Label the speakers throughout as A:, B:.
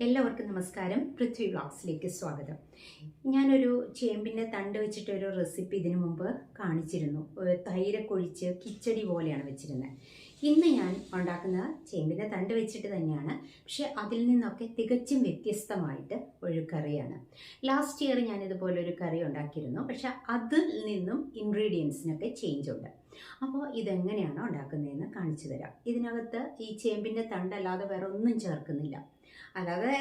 A: എല്ലാവർക്കും നമസ്കാരം. പൃഥ്വി വ്ളോഗ്സിലേക്ക് സ്വാഗതം. ഞാനൊരു ചേമ്പിന്റെ തണ്ട് വെച്ചിട്ടൊരു റെസിപ്പി ഇതിനു മുമ്പ് കാണിച്ചിരുന്നു. തൈരക്കൊഴിച്ച് കിച്ചടി പോലെയാണ് വെച്ചിരുന്നത് ഇന്ന് ഞാൻ ഉണ്ടാക്കുന്ന ചേമ്പിന്റെ തണ്ട് വെച്ചിട്ട് തന്നെയാണ്. പക്ഷെ അതിൽ നിന്നൊക്കെ തികച്ചും വ്യത്യസ്തമായിട്ട് ഒരു കറിയാണ്. ലാസ്റ്റ് ഇയർ ഞാൻ ഇതുപോലെ ഒരു കറി ഉണ്ടാക്കിയിരുന്നു. പക്ഷെ അതിൽ നിന്നും ഇൻഗ്രീഡിയൻസിനൊക്കെ ചേഞ്ച് ഉണ്ട്. അപ്പോൾ ഇതെങ്ങനെയാണ് ഉണ്ടാക്കുന്നതെന്ന് കാണിച്ചു തരാം. ഇതിനകത്ത് ഈ ചേമ്പിന്റെ തണ്ടല്ലാതെ വേറെ ഒന്നും ചേർക്കുന്നില്ല. അല്ലാതെ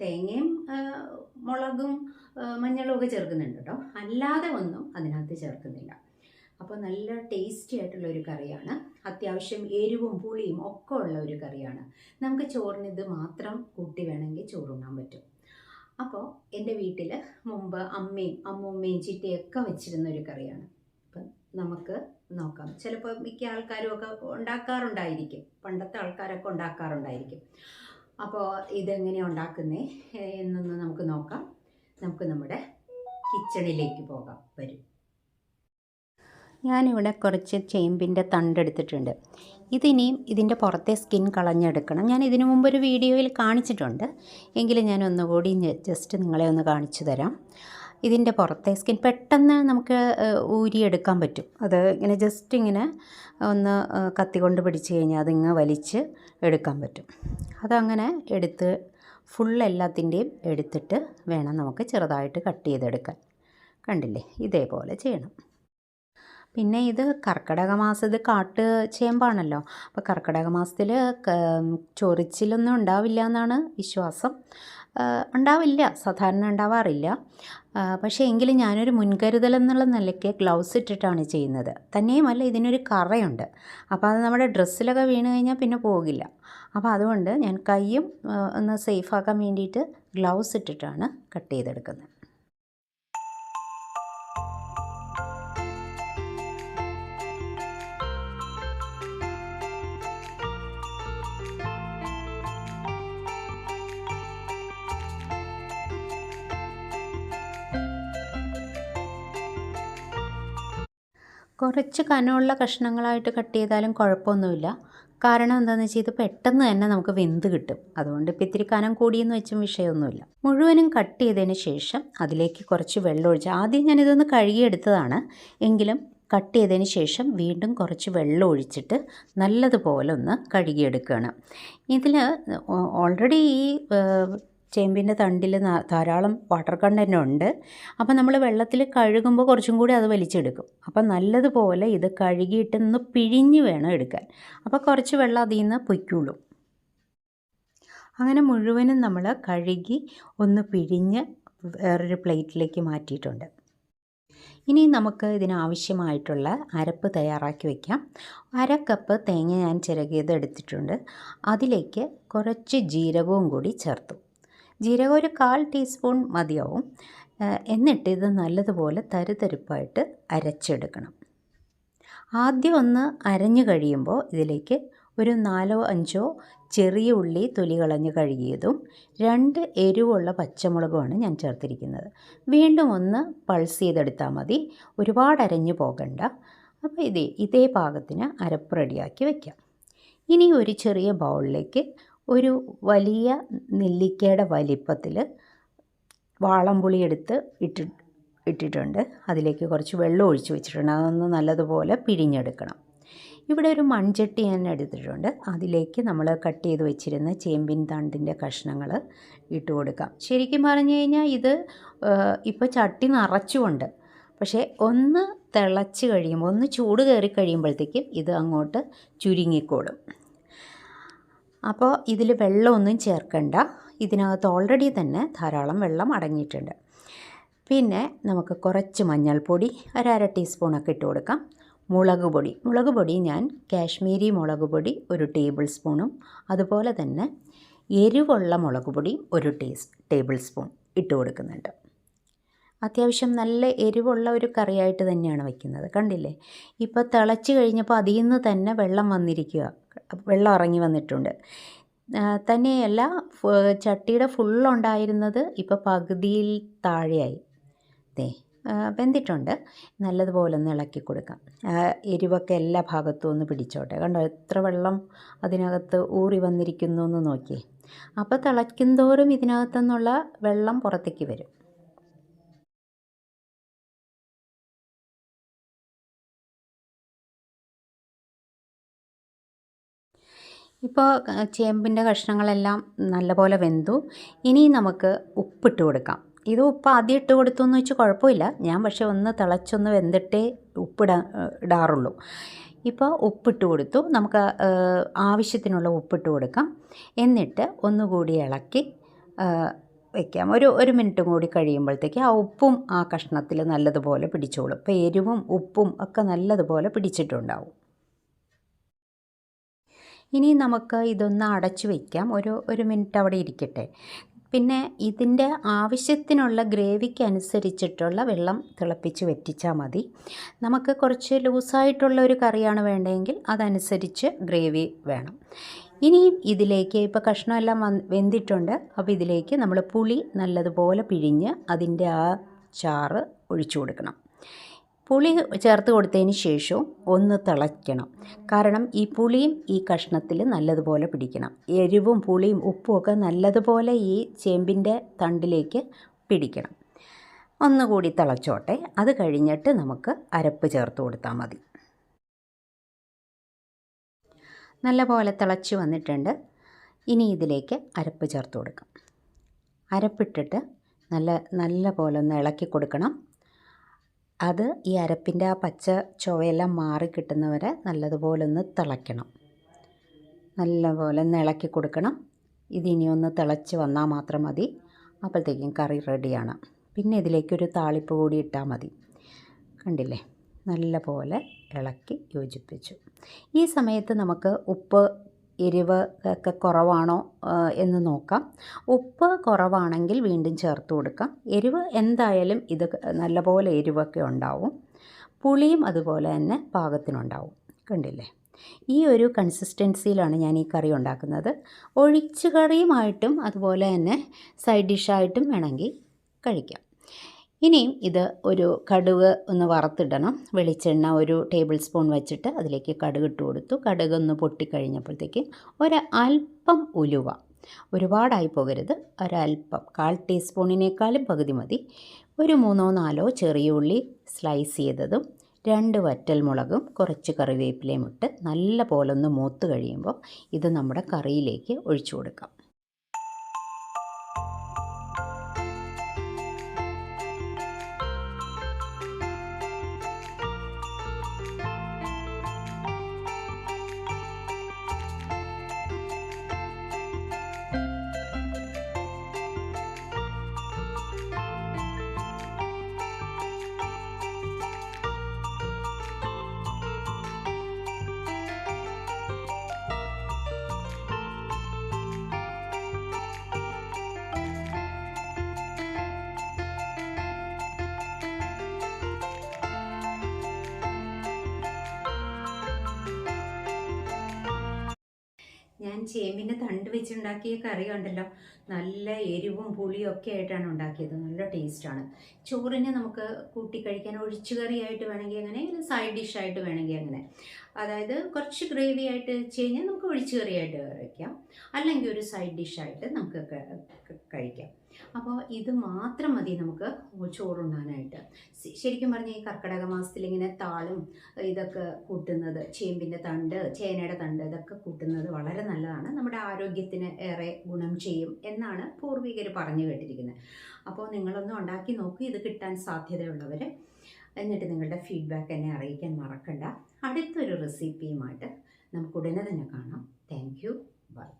A: തേങ്ങയും മുളകും മഞ്ഞളും ഒക്കെ ചേർക്കുന്നുണ്ട് കേട്ടോ. അല്ലാതെ ഒന്നും അതിനകത്ത് ചേർക്കുന്നില്ല. അപ്പോൾ നല്ല ടേസ്റ്റി ആയിട്ടുള്ള ഒരു കറിയാണ്. അത്യാവശ്യം എരിവും പുളിയും ഒക്കെ ഉള്ള ഒരു കറിയാണ്. നമുക്ക് ചോറിന് ഇത് മാത്രം കൂട്ടി വേണമെങ്കിൽ ചോറുണ്ണാൻ പറ്റും. അപ്പോൾ എന്റെ വീട്ടിൽ മുമ്പ് അമ്മയും അമ്മൂമ്മയും ചിറ്റയൊക്കെ വെച്ചിരുന്ന ഒരു കറിയാണ്. അപ്പം നമുക്ക് നോക്കാം. ചിലപ്പോൾ മിക്ക ആൾക്കാരും ഒക്കെ ഉണ്ടാക്കാറുണ്ടായിരിക്കും. പണ്ടത്തെ ആൾക്കാരൊക്കെ ഉണ്ടാക്കാറുണ്ടായിരിക്കും. അപ്പോൾ ഇതെങ്ങനെയാണ് ഉണ്ടാക്കുന്നേ? എന്നൊന്ന് നമുക്ക് നോക്കാം. നമുക്ക് നമ്മുടെ കിച്ചണിലേക്ക് പോകാം. വരും.
B: ഞാനിവിടെ കുറച്ച് ചേമ്പിന്റെ തണ്ടെടുത്തിട്ടുണ്ട് ഇതിനിയും ഇതിന്റെ പുറത്തെ സ്കിൻ കളഞ്ഞെടുക്കണം. ഞാൻ ഇതിനു മുമ്പ് ഒരു വീഡിയോയിൽ കാണിച്ചിട്ടുണ്ട്. എങ്കിലും ഞാൻ ഒന്നുകൂടി ജസ്റ്റ് നിങ്ങളെ ഒന്ന് കാണിച്ചു തരാം. ഇതിന്റെ പുറത്തെ സ്കിൻ പെട്ടെന്ന് നമുക്ക് ഊരിയെടുക്കാൻ പറ്റും. അത് ഇങ്ങനെ ജസ്റ്റ് ഇങ്ങനെ ഒന്ന് കത്തി കൊണ്ട് പിടിച്ച് കഴിഞ്ഞാൽ അതിങ്ങ് വലിച്ച് എടുക്കാൻ പറ്റും. അതങ്ങനെ എടുത്ത് ഫുൾ എല്ലാത്തിന്റെയും എടുത്തിട്ട് വേണം നമുക്ക് ചെറുതായിട്ട് കട്ട് ചെയ്തെടുക്കാൻ. കണ്ടില്ലേ? ഇതേപോലെ ചെയ്യണം. പിന്നെ ഇത് കർക്കിടക മാസം ഇത് കാട്ട് ചേമ്പാണല്ലോ. അപ്പോൾ കർക്കിടക മാസത്തിൽ ചൊറിച്ചിലൊന്നും ഉണ്ടാവില്ല എന്നാണ് വിശ്വാസം. ഉണ്ടാവില്ല. സാധാരണ ഉണ്ടാവാറില്ല. പക്ഷേ എങ്കിലും ഞാനൊരു മുൻകരുതൽ എന്നുള്ള നിലയ്ക്ക് ഗ്ലൗസ് ഇട്ടിട്ടാണ് ചെയ്യുന്നത്. തന്നെയുമല്ല ഇതിനൊരു കറയുണ്ട്. അപ്പോൾ അത് നമ്മുടെ ഡ്രസ്സിലൊക്കെ വീണ് കഴിഞ്ഞാൽ പിന്നെ പോകില്ല. അപ്പോൾ അതുകൊണ്ട് ഞാൻ കൈയും ഒന്ന് സേഫാക്കാൻ വേണ്ടിയിട്ട് ഗ്ലൗസ് ഇട്ടിട്ടാണ് കട്ട് ചെയ്തെടുക്കുന്നത്. കുറച്ച് കനമുള്ള കഷ്ണങ്ങളായിട്ട് കട്ട് ചെയ്താലും കുഴപ്പമൊന്നുമില്ല. കാരണം എന്താണെന്ന് വെച്ചാൽ ഇത് പെട്ടെന്ന് തന്നെ നമുക്ക് വെന്ത് കിട്ടും. അതുകൊണ്ട് ഇപ്പോൾ ഇത്തിരി കനം കൂടിയെന്ന് വെച്ചും വിഷയമൊന്നുമില്ല. മുഴുവനും കട്ട് ചെയ്തതിന് ശേഷം അതിലേക്ക് കുറച്ച് വെള്ളം ഒഴിച്ച് ആദ്യം ഞാനിതൊന്ന് കഴുകിയെടുത്തതാണ്. എങ്കിലും കട്ട് ചെയ്തതിന് ശേഷം വീണ്ടും കുറച്ച് വെള്ളം ഒഴിച്ചിട്ട് നല്ലതുപോലെ ഒന്ന് കഴുകിയെടുക്കുകയാണ്. ഇതിൽ ഓൾറെഡി ഈ ചേമ്പിന്റെ തണ്ടിൽ ധാരാളം വാട്ടർ കണ്ടന്റ് ഉണ്ട്. അപ്പോൾ നമ്മൾ വെള്ളത്തിൽ കഴുകുമ്പോൾ കുറച്ചും കൂടി അത് വലിച്ചെടുക്കും. അപ്പോൾ നല്ലതുപോലെ ഇത് കഴുകിയിട്ട് നിന്ന് പിഴിഞ്ഞ് വേണം എടുക്കാൻ. അപ്പോൾ കുറച്ച് വെള്ളം അതിൽ നിന്ന് പൊയ്ക്കുള്ളൂ. അങ്ങനെ മുഴുവനും നമ്മൾ കഴുകി ഒന്ന് പിഴിഞ്ഞ് വേറൊരു പ്ലേറ്റിലേക്ക് മാറ്റിയിട്ടുണ്ട്. ഇനി നമുക്ക് ഇതിനാവശ്യമായിട്ടുള്ള അരപ്പ് തയ്യാറാക്കി വയ്ക്കാം അര കപ്പ് തേങ്ങ ഞാൻ ചിരകിയത് എടുത്തിട്ടുണ്ട്. അതിലേക്ക് കുറച്ച് ജീരകവും കൂടി ചേർത്തു. ജീരകം ഒരു കാൽ ടീസ്പൂൺ മതിയാവും. എന്നിട്ട് ഇത് നല്ലതുപോലെ തരുതരിപ്പായിട്ട് അരച്ചെടുക്കണം. ആദ്യം ഒന്ന് അരഞ്ഞു കഴിയുമ്പോൾ ഇതിലേക്ക് ഒരു നാലോ അഞ്ചോ ചെറിയ ഉള്ളി തൊലി കളഞ്ഞ് കഴുകിയതും രണ്ട് എരിവുള്ള പച്ചമുളകുമാണ് ഞാൻ ചേർത്തിരിക്കുന്നത്. വീണ്ടും ഒന്ന് പൾസ് ചെയ്തെടുത്താൽ മതി. ഒരുപാട് അരഞ്ഞു പോകണ്ട. അപ്പോൾ ഇതേ ഇതേ പാകത്തിന് അരപ്പ് റെഡിയാക്കി വയ്ക്കാം ഇനി ഒരു ചെറിയ ബൗളിലേക്ക് ഒരു വലിയ നെല്ലിക്കയുടെ വലിപ്പത്തിൽ വാളംപുളി എടുത്ത് ഇട്ടി ഇട്ടിട്ടുണ്ട്. അതിലേക്ക് കുറച്ച് വെള്ളം ഒഴിച്ച് വെച്ചിട്ടുണ്ട്. അതൊന്ന് നല്ലതുപോലെ പിഴിഞ്ഞെടുക്കണം. ഇവിടെ ഒരു മൺചട്ടി ഞാൻ എടുത്തിട്ടുണ്ട്. അതിലേക്ക് നമ്മൾ കട്ട് ചെയ്ത് വെച്ചിരുന്ന ചേമ്പിൻ തണ്ടിന്റെ കഷ്ണങ്ങൾ ഇട്ട് കൊടുക്കാം. ശരിക്കും പറഞ്ഞു കഴിഞ്ഞാൽ ഇത് ഇപ്പോൾ ചട്ടി നിറച്ചുകൊണ്ട് പക്ഷേ ഒന്ന് തിളച്ച് കഴിയുമ്പോൾ ഒന്ന് ചൂട് കയറി കഴിയുമ്പോഴത്തേക്കും ഇത് അങ്ങോട്ട് ചുരുങ്ങിക്കോളും. അപ്പോൾ ഇതിൽ വെള്ളമൊന്നും ചേർക്കണ്ട. ഇതിനകത്ത് ഓൾറെഡി തന്നെ ധാരാളം വെള്ളം അടങ്ങിയിട്ടുണ്ട്. പിന്നെ നമുക്ക് കുറച്ച് മഞ്ഞൾപ്പൊടി ഒരര ടീസ്പൂണൊക്കെ ഇട്ട് കൊടുക്കാം. മുളക് പൊടി. മുളക് പൊടി ഞാൻ കാശ്മീരി മുളക് പൊടി ഒരു ടേബിൾ സ്പൂണും അതുപോലെ തന്നെ എരിവുള്ള മുളക് പൊടി ഒരു ടീസ് ടേബിൾ സ്പൂൺ ഇട്ട് കൊടുക്കുന്നുണ്ട്. അത്യാവശ്യം നല്ല എരിവുള്ള ഒരു കറിയായിട്ട് തന്നെയാണ് വയ്ക്കുന്നത് കണ്ടില്ലേ? ഇപ്പോൾ തിളച്ച് കഴിഞ്ഞപ്പോൾ അതിൽ നിന്ന് തന്നെ വെള്ളം വന്നിരിക്കുക വെള്ളം ഇറങ്ങി വന്നിട്ടുണ്ട്. തന്നെയല്ല ചട്ടിയുടെ ഫുള്ളുണ്ടായിരുന്നത് ഇപ്പോൾ പകുതിയിൽ താഴെയായി. ദേ വെന്തിട്ടുണ്ട്. നല്ലതുപോലെ ഒന്ന് ഇളക്കി കൊടുക്കാം. എരിവൊക്കെ എല്ലാ ഭാഗത്തും ഒന്ന് പിടിച്ചോട്ടെ. കണ്ടോ എത്ര വെള്ളം അതിനകത്ത് ഊറി വന്നിരിക്കുന്നു എന്ന് നോക്കിയേ. അപ്പോൾ തിളയ്ക്കും തോറും ഇതിനകത്തുനിന്നുള്ള വെള്ളം പുറത്തേക്ക് വരും. ഇപ്പോൾ ചേമ്പിന്റെ കഷ്ണങ്ങളെല്ലാം നല്ലപോലെ വെന്തു. ഇനി നമുക്ക് ഉപ്പിട്ട് കൊടുക്കാം. ഇത് ഉപ്പ് ആദ്യം ഇട്ട് കൊടുത്തു എന്ന് വെച്ച് കുഴപ്പമില്ല. ഞാൻ പക്ഷേ ഒന്ന് തിളച്ചൊന്ന് വെന്തിട്ടേ ഉപ്പിടാ ഇടാറുള്ളൂ. ഇപ്പോൾ ഉപ്പിട്ട് കൊടുത്തു. നമുക്ക് ആവശ്യത്തിനുള്ള ഉപ്പിട്ട് കൊടുക്കാം. എന്നിട്ട് ഒന്നുകൂടി ഇളക്കി വയ്ക്കാം ഒരു ഒരു മിനിറ്റും കൂടി കഴിയുമ്പോഴത്തേക്ക് ആ ഉപ്പും ആ കഷ്ണത്തിൽ നല്ലതുപോലെ പിടിച്ചോളും. ഇപ്പോൾ എരിവും ഉപ്പും ഒക്കെ നല്ലതുപോലെ പിടിച്ചിട്ടുണ്ടാവും. ഇനി നമുക്ക് ഇതൊന്ന് അടച്ചു വയ്ക്കാം ഒരു ഒരു മിനിറ്റ് അവിടെ ഇരിക്കട്ടെ. പിന്നെ ഇതിന്റെ ആവശ്യത്തിനുള്ള ഗ്രേവിക്ക് അനുസരിച്ചിട്ടുള്ള വെള്ളം തിളപ്പിച്ച് വറ്റിച്ചാൽ മതി. നമുക്ക് കുറച്ച് ലൂസായിട്ടുള്ള ഒരു കറിയാണ് വേണ്ടതെങ്കിൽ അതനുസരിച്ച് ഗ്രേവി വേണം. ഇനിയും ഇതിലേക്ക് ഇപ്പോൾ കഷ്ണമെല്ലാം വെന്തിട്ടുണ്ട്. അപ്പോൾ ഇതിലേക്ക് നമ്മൾ പുളി നല്ലതുപോലെ പിഴിഞ്ഞ് അതിന്റെ ആ ചാറ് ഒഴിച്ചു കൊടുക്കണം. പുളി ചേർത്ത് കൊടുത്തതിന് ശേഷവും ഒന്ന് തിളയ്ക്കണം. കാരണം ഈ പുളിയും ഈ കഷ്ണത്തിൽ നല്ലതുപോലെ പിടിക്കണം. എരിവും പുളിയും ഉപ്പും ഒക്കെ നല്ലതുപോലെ ഈ ചേമ്പിന്റെ തണ്ടിലേക്ക് പിടിക്കണം. ഒന്നുകൂടി തിളച്ചോട്ടെ. അത് കഴിഞ്ഞിട്ട് നമുക്ക് അരപ്പ് ചേർത്ത് കൊടുത്താൽ മതി. നല്ലപോലെ തിളച്ച് വന്നിട്ടുണ്ട്. ഇനി ഇതിലേക്ക് അരപ്പ് ചേർത്ത് കൊടുക്കാം. അരപ്പിട്ടിട്ട് നല്ല നല്ല പോലെ ഒന്ന് ഇളക്കി കൊടുക്കണം. അത് ഈ അരപ്പിന്റെ ആ പച്ച ചുവയെല്ലാം മാറി കിട്ടുന്നവരെ നല്ലതുപോലെ ഒന്ന് തിളയ്ക്കണം. നല്ലപോലെ ഒന്ന് ഇളക്കി കൊടുക്കണം. ഇതിനി ഒന്ന് തിളച്ച് വന്നാൽ മാത്രം മതി. അപ്പോഴത്തേക്കും കറി റെഡിയാണ്. പിന്നെ ഇതിലേക്കൊരു താളിപ്പ് കൂടി ഇട്ടാൽ മതി. കണ്ടില്ലേ? നല്ലപോലെ ഇളക്കി യോജിപ്പിച്ചു. ഈ സമയത്ത് നമുക്ക് ഉപ്പ് എരിവ് ഒക്കെ കുറവാണോ എന്ന് നോക്കാം. ഉപ്പ് കുറവാണെങ്കിൽ വീണ്ടും ചേർത്ത് കൊടുക്കാം. എരിവ് എന്തായാലും ഇത് നല്ലപോലെ എരിവൊക്കെ ഉണ്ടാവും. പുളിയും അതുപോലെ തന്നെ പാകത്തിനുണ്ടാവും. കണ്ടില്ലേ? ഈ ഒരു കൺസിസ്റ്റൻസിയിലാണ് ഞാൻ ഈ കറി ഉണ്ടാക്കുന്നത്. ഒഴിച്ചു കറിയുമായിട്ടും അതുപോലെ തന്നെ സൈഡ് ഡിഷായിട്ടും വേണമെങ്കിൽ കഴിക്കാം. ഇനിയും ഇത് ഒരു കടുക് ഒന്ന് വറുത്തിടണം. വെളിച്ചെണ്ണ ഒരു ടേബിൾ സ്പൂൺ വെച്ചിട്ട് അതിലേക്ക് കടുക് ഇട്ട് കൊടുത്തു. കടുക് ഒന്ന് പൊട്ടിക്കഴിഞ്ഞപ്പോഴത്തേക്ക് ഒരു അല്പം ഉലുവ. ഒരുപാടായി പോകരുത്. ഒരല്പം കാൽ ടീസ്പൂണിനേക്കാളും പകുതി മതി. ഒരു മൂന്നോ നാലോ ചെറിയ ഉള്ളി സ്ലൈസ് ചെയ്തതും രണ്ട് വറ്റൽമുളകും കുറച്ച് കറിവേപ്പിലയും ഇട്ട് നല്ല പോലെ ഒന്ന് മൂത്ത് കഴിയുമ്പോൾ ഇത് നമ്മുടെ കറിയിലേക്ക് ഒഴിച്ചു കൊടുക്കാം.
A: ഞാൻ ചേമ്പിന്റെ തണ്ട് വെച്ചുണ്ടാക്കിയ കറി ഉണ്ടല്ലോ നല്ല എരിവും പുളിയും ഒക്കെ ആയിട്ടാണ് ഉണ്ടാക്കിയത്. നല്ല ടേസ്റ്റാണ് ചോറിനെ നമുക്ക് കൂട്ടി കഴിക്കാൻ ഒഴിച്ചു കറിയായിട്ട് വേണമെങ്കിൽ അങ്ങനെ സൈഡ് ഡിഷായിട്ട് വേണമെങ്കിൽ അങ്ങനെ. അതായത് കുറച്ച് ഗ്രേവി ആയിട്ട് വെച്ച് കഴിഞ്ഞാൽ നമുക്ക് ഒഴിച്ചു കറിയായിട്ട് വയ്ക്കാം അല്ലെങ്കിൽ ഒരു സൈഡ് ഡിഷായിട്ട് നമുക്ക് കഴിക്കാം. അപ്പോൾ ഇത് മാത്രം മതി നമുക്ക് ചോറുണ്ണാനായിട്ട്. ശരിക്കും പറഞ്ഞാൽ ഈ കർക്കിടക മാസത്തിൽ ഇങ്ങനെ താളും ഇതൊക്കെ കൂട്ടുന്നത് ചേമ്പിന്റെ തണ്ട് ചേനയുടെ തണ്ട് ഇതൊക്കെ കൂട്ടുന്നത് വളരെ നല്ലതാണ്. നമ്മുടെ ആരോഗ്യത്തിന് ഏറെ ഗുണം ചെയ്യും എന്നാണ് പൂർവികർ പറഞ്ഞു കേട്ടിരിക്കുന്നത്. അപ്പോൾ നിങ്ങളൊന്ന് ഉണ്ടാക്കി നോക്കി ഇത് കിട്ടാൻ സാധ്യതയുള്ളവർ. എന്നിട്ട് നിങ്ങളുടെ ഫീഡ്ബാക്ക് എന്നെ അറിയിക്കാൻ മറക്കണ്ട. അടുത്തൊരു റെസിപ്പിയുമായിട്ട് നമുക്ക് ഉടനെ തന്നെ കാണാം. Thank you. ബൈ.